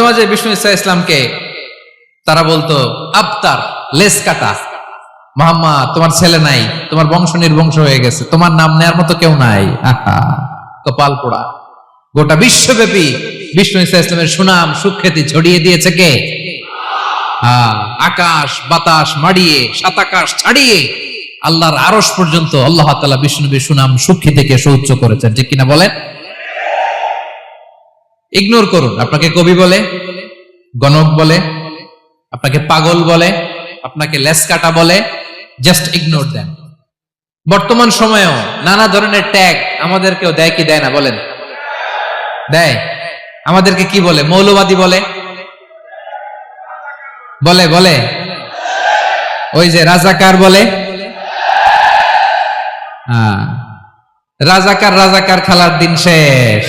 মাঝে মাঝে বিষ্ণু ইসা ইসলামকে তারা বলতো, আবতার লেস কাটা। মোহাম্মদ তোমার ছেলে নাই, তোমার বংশ নির্বংশ হয়ে গেছে, তোমার নাম নেয়ার মতো কেউ নাই। কপাল পোড়া। গোটা বিশ্বব্যাপী বিষ্ণু ইসা ইসলামের সুনাম, সুখ্যাতি ছড়িয়ে দিয়েছে কে? আকাশ, বাতাস মাড়িয়ে সাতাকাশ ছাড়িয়ে আল্লাহর আরস পর্যন্ত আল্লাহ তালা বিষ্ণুনবীর সুনাম সুখী থেকে সৌচ্চ করেছেন। ঠিক কিনা বলেন? ইগনোর করুন। আপনাকে কবি বলে, গণক বলে, আপনাকে পাগল বলে, আপনাকে লেস কাটা বলে জাস্ট ইগনোর দেন বর্তমান সময়েও নানা ধরনের ট্যাগ আমাদেরকেও দেয় কি দেয় না বলেন? দেয়। আমাদেরকে কি বলে? মৌলবাদী বলে। বলে বলে। ওই যে রাজাকার বলে। রাজাকার রাজাকার খেলার দিন শেষ।